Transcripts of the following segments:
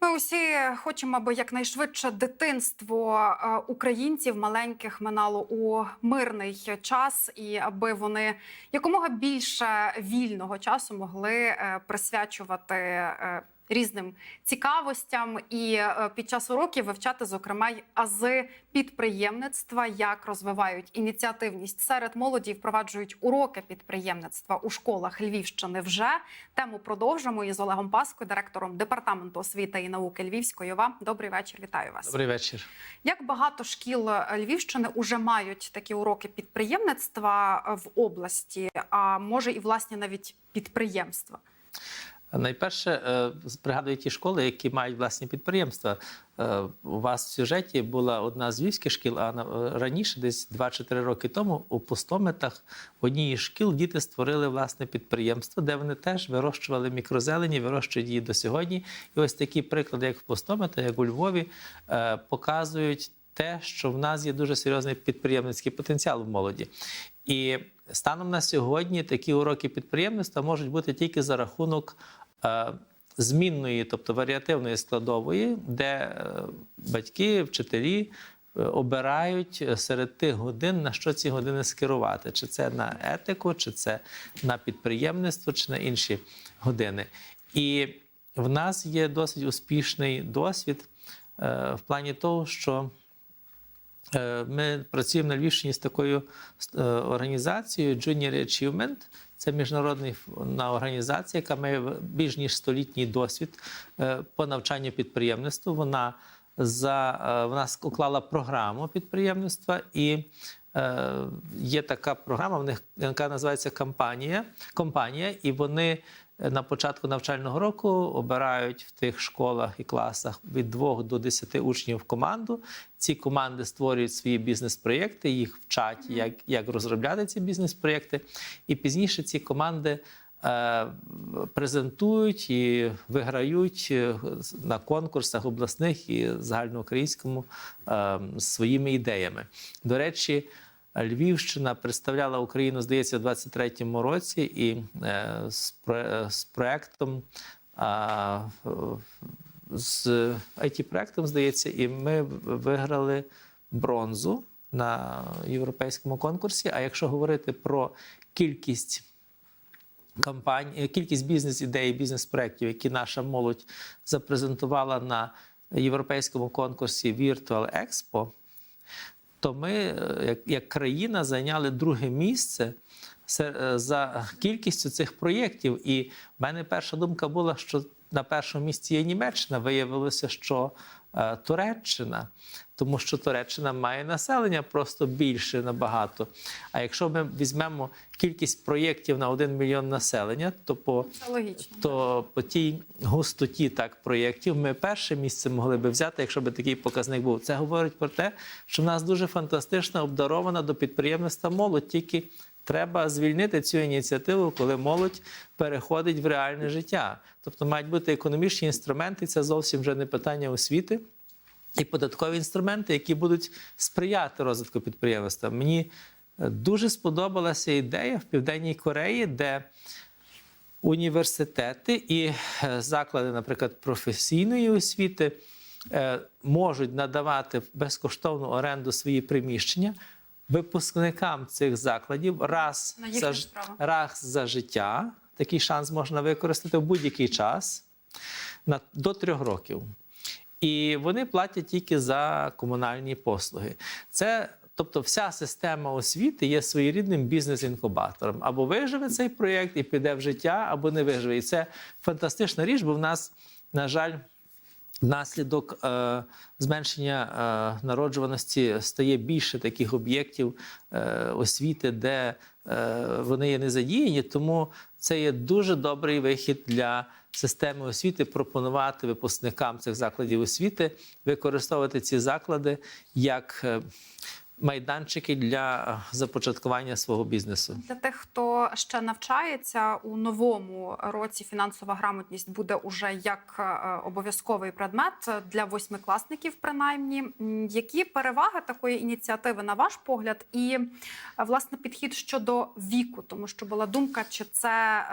Ми усі хочемо, аби якнайшвидше дитинство е, українців маленьких минало у мирний час, і аби вони якомога більше вільного часу могли е, присвячувати. Е, Різним цікавостям і е, під час уроків вивчати, зокрема, й ази підприємництва, як розвивають ініціативність серед молоді, впроваджують уроки підприємництва у школах Львівщини. Вже тему продовжимо із Олегом Паскою, директором департаменту освіти і науки Львівської ОВА. Добрий вечір, вітаю вас. Добрий вечір. Як багато шкіл Львівщини уже мають такі уроки підприємництва в області, а може і власні навіть підприємства. Найперше, е, пригадую ті школи, які мають власні підприємства. Е, У вас в сюжеті була одна з львівських шкіл, а раніше, десь 2-3 роки тому, у пустометах в одній із шкіл діти створили власне підприємство, де вони теж вирощували мікрозелені, вирощують її до сьогодні. І ось такі приклади, як в пустометах, як у Львові, е, показують те, що в нас є дуже серйозний підприємницький потенціал в молоді. І станом на сьогодні такі уроки підприємництва можуть бути тільки за рахунок е, змінної, тобто варіативної складової, де е, батьки, вчителі е, обирають серед тих годин, на що ці години скерувати: чи це на етику, чи це на підприємництво, чи на інші години. І в нас є досить успішний досвід е, в плані того, що Е, Ми працюємо на Львівщині з такою е, організацією Junior Achievement. Це міжнародна організація, яка має більш ніж столітній досвід е, по навчанню підприємництву. Вона за е, вона уклала програму підприємництва і. е, Є така програма, в них яка називається компанія, компанія, і вони е, на початку навчального року обирають в тих школах і класах від 2 до 10 учнів команду. Ці команди створюють свої бізнес-проєкти, їх вчать, як, як розробляти ці бізнес-проєкти. І пізніше ці команди е, презентують і виграють е, на конкурсах обласних і загальноукраїнському е, своїми ідеями. До речі, Львівщина представляла Україну, здається, в 23-му році, і е, з, про- з проектом. З it проектом здається, і ми виграли бронзу на європейському конкурсі. А якщо говорити про кількість кампаній, кількість бізнес-ідей, бізнес-проєктів, які наша молодь запрезентувала на європейському конкурсі Virtual Expo, то ми, е, як, країна, зайняли друге місце е, за кількістю цих проєктів. І в мене перша думка була, що на першому місці є Німеччина. Виявилося, що Туреччина, тому що Туреччина має населення просто більше набагато. А якщо ми візьмемо кількість проєктів на 1 мільйон населення, то по логічно. то по тій густоті так проєктів ми перше місце могли би взяти, якщо би такий показник був. Це говорить про те, що в нас дуже фантастична обдарована до підприємництва молодь. Тільки треба звільнити цю ініціативу, коли молодь переходить в реальне життя. Тобто мають бути економічні інструменти. Це зовсім вже не питання освіти. І податкові інструменти, які будуть сприяти розвитку підприємництва. Мені е, дуже сподобалася ідея в Південній Кореї, де університети і е, заклади, наприклад, професійної освіти е, можуть надавати безкоштовну оренду свої приміщення випускникам цих закладів раз за, раз за життя. Такий шанс можна використати в будь-який час на, до трьох років. І вони платять тільки за комунальні послуги. Це Тобто, вся система освіти є своєрідним бізнес-інкубатором. Або виживе цей проєкт і піде в життя, або не виживе. І це фантастична річ, бо в нас, на жаль, Внаслідок е, зменшення е, народжуваності стає більше таких об'єктів е, освіти, де е, вони є не задіяні. Тому це є дуже добрий вихід для системи освіти пропонувати випускникам цих закладів освіти використовувати ці заклади як е, майданчики для е, започаткування свого бізнесу. Для тих, хто ще навчається у новому році, фінансова грамотність буде уже як е, обов'язковий предмет для восьмикласників, принаймні. Які переваги такої ініціативи, на ваш погляд, і е, власне підхід щодо віку, тому що була думка, чи це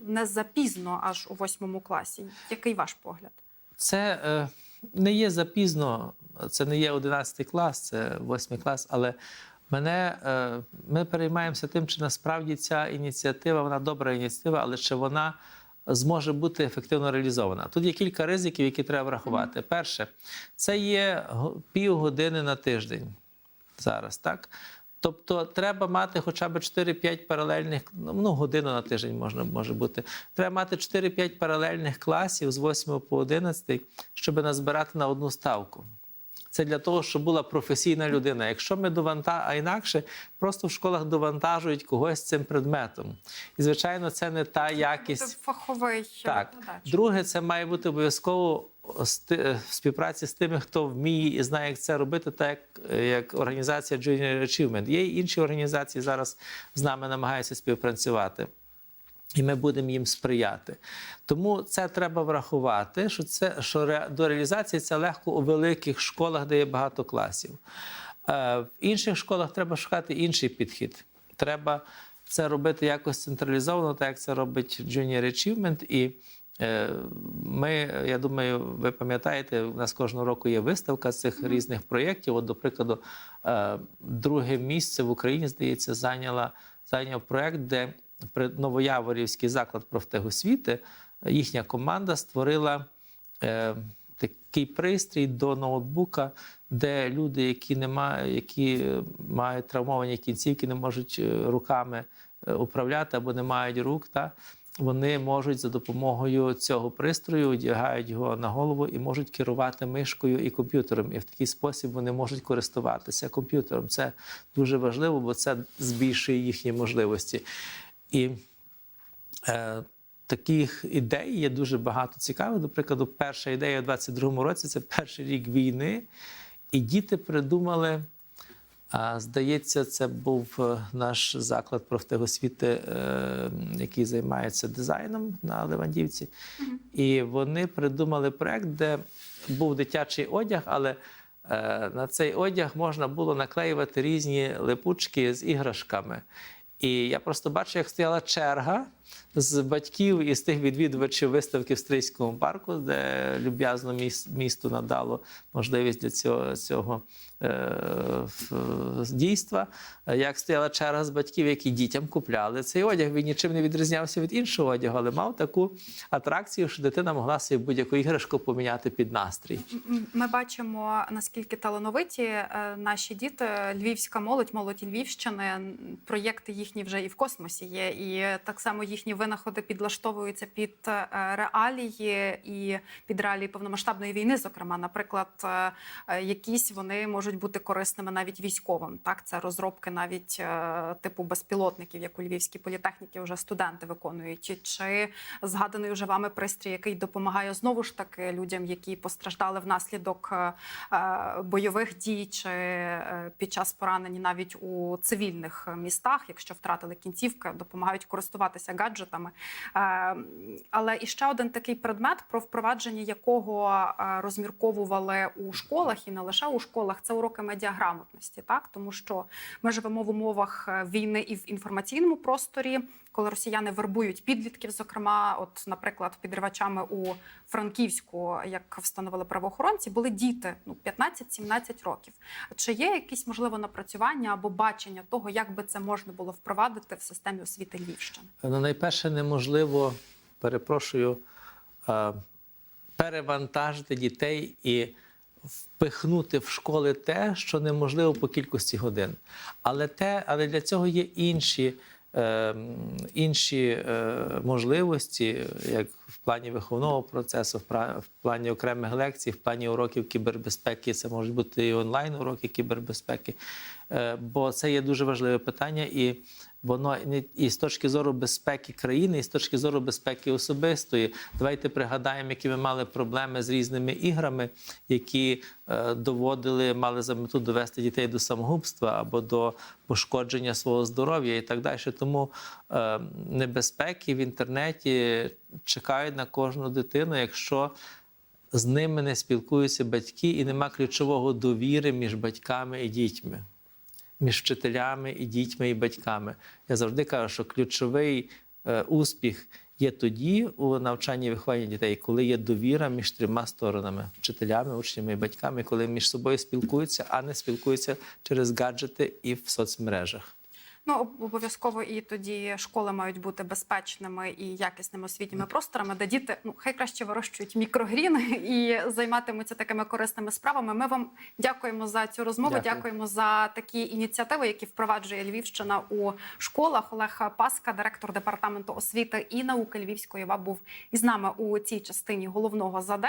не запізно аж у восьмому класі? Який ваш погляд? Це е, не є запізно, це не є 11 клас, це 8 клас, але мене, е, ми переймаємося тим, чи насправді ця ініціатива, вона добра ініціатива, але чи вона зможе бути ефективно реалізована. Тут є кілька ризиків, які треба врахувати. Перше, це є півгодини на тиждень зараз, так? Тобто треба мати хоча б 4-5 паралельних, ну годину на тиждень можна може бути. Треба мати 4-5 паралельних класів з 8 по 11, щоб назбирати на одну ставку. Це для того, щоб була професійна людина. Якщо ми дованта, а інакше просто в школах довантажують когось цим предметом. І звичайно, це не та якість. фаховий Так, друге, це має бути обов'язково в співпраці з тими, хто вміє і знає, як це робити, так як, як організація Junior Achievement. Є інші організації зараз з нами намагаються співпрацювати. І ми будемо їм сприяти. Тому це треба врахувати, що це що ре- до реалізації це легко у великих школах, де є багато класів. Е, В інших школах треба шукати інший підхід. Треба це робити якось централізовано, так як це робить Junior Achievement. І е, ми, я думаю, ви пам'ятаєте, у нас кожного року є виставка цих різних проєктів. От, до прикладу, е, друге місце в Україні, здається, зайняла, зайняв проєкт, де при Новояворівський заклад профтехосвіти їхня команда створила е, такий пристрій до ноутбука, де люди, які не мають, які е, мають травмовані кінцівки, не можуть е, руками е, управляти або не мають рук, та, вони можуть за допомогою цього пристрою одягають його на голову і можуть керувати мишкою і комп'ютером. І в такий спосіб вони можуть користуватися комп'ютером. Це дуже важливо, бо це збільшує їхні можливості. І е, таких ідей є дуже багато цікавих. До прикладу, перша ідея у 22-му році це перший рік війни, і діти придумали. А, здається, це був е, наш заклад профтехосвіти, е, який займається дизайном на Левандівці. І вони придумали проект, де був дитячий одяг, але е, на цей одяг можна було наклеювати різні липучки з іграшками. І я просто бачу, як стояла черга з батьків і з тих відвідувачів виставки в Стрийському парку, де люб'язно міс- місту надало можливість для цього, цього е, дійства. Як стояла черга з батьків, які дітям купляли цей одяг. Він нічим не відрізнявся від іншого одягу, але мав таку атракцію, що дитина могла собі будь-яку іграшку поміняти під настрій. Ми бачимо наскільки талановиті е, наші діти, львівська молодь, молодь Львівщини. Проєкти їхні вже і в космосі є, і так само їхні винаходи підлаштовуються під е, реалії і під реалії повномасштабної війни. Зокрема, наприклад, е, е, якісь вони можуть бути корисними навіть військовим. Так, це розробки навіть типу безпілотників, як у Львівській політехніці вже студенти виконують. Чи згаданий вже вами пристрій, який допомагає знову ж таки людям, які постраждали внаслідок бойових дій чи під час поранені навіть у цивільних містах, якщо втратили кінцівки, допомагають користуватися гаджетами. Е, Але і ще один такий предмет, про впровадження якого е, розмірковували у школах і не лише у школах, це уроки медіаграмотності, так? Тому що ми живемо в умовах е, війни і в інформаційному просторі, коли росіяни вербують підлітків, зокрема, от, наприклад, підривачами у Франківську, як встановили правоохоронці, були діти ну 15-17 років. Чи є якісь можливо напрацювання або бачення того, як би це можна було впровадити в системі освіти Львівщини? Ну, найперше, неможливо, перепрошую, перевантажити дітей і впихнути в школи те, що неможливо по кількості годин. Але, те, але для цього є інші. Е, м, Інші е, можливості, як в плані виховного процесу, в плані окремих лекцій, в плані уроків кібербезпеки, це можуть бути і онлайн уроки кібербезпеки, Е, бо це є дуже важливе питання, і воно і з точки зору безпеки країни, і з точки зору безпеки особистої. Давайте пригадаємо, які ми мали проблеми з різними іграми, які е, доводили, мали за мету довести дітей до самогубства або до пошкодження свого здоров'я і так далі. Тому е, небезпеки в інтернеті чекають на кожну дитину, якщо з ними не спілкуються батьки і нема ключового довіри між батьками і дітьми між вчителями і дітьми і батьками. Я завжди кажу, що ключовий е, успіх є тоді у навчанні і вихованні дітей, коли є довіра між трьома сторонами вчителями, учнями і батьками, коли між собою спілкуються, а не спілкуються через гаджети і в соцмережах. Ну, обов'язково і тоді школи мають бути безпечними і якісними освітніми просторами, де діти ну хай краще вирощують мікрогрін і займатимуться такими корисними справами. Ми вам дякуємо за цю розмову. Дякую. Дякуємо за такі ініціативи, які впроваджує Львівщина у школах. Олег Паска, директор департаменту освіти і науки Львівської ВАБ, був із нами у цій частині головного задання.